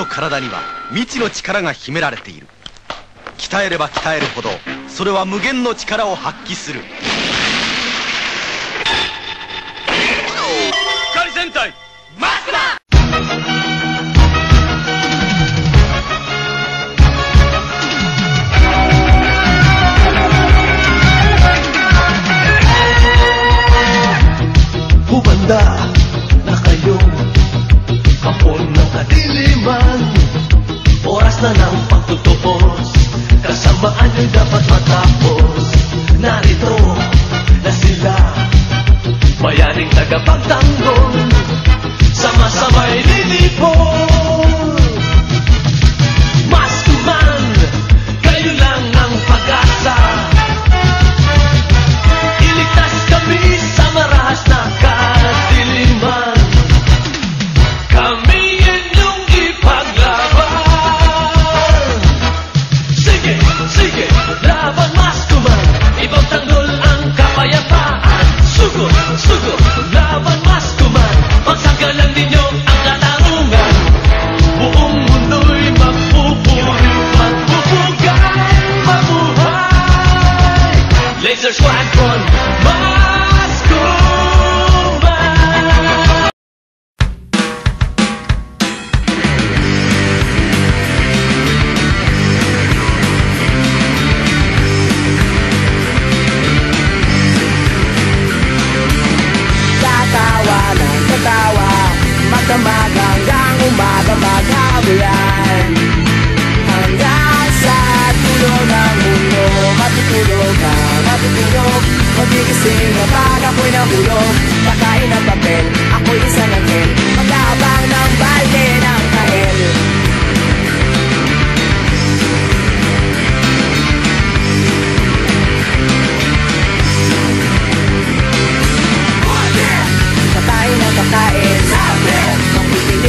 の体には未知の力が秘められている。鍛えれば鍛えるほどそれは無限の力を発揮する。光戦隊マスクだ！Hubanda na kayo Kapon ng kadiliman Oras na ng pagtutupos. Kasamaan nyo'y dapat matapos. Narito na sila Bayaning tagapagtanggol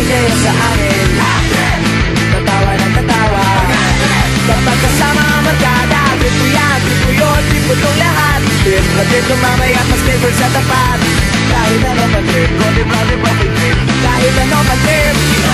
Kayo sa amin Tatawa ng tatawa Kapag kasama ang magkada Tipo yan, tipo yun, tipo itong lahat Trip na trip ng mamaya Mas flavor sa tapat Kahit ano pa trip Konti brother pa trip Kahit ano pa trip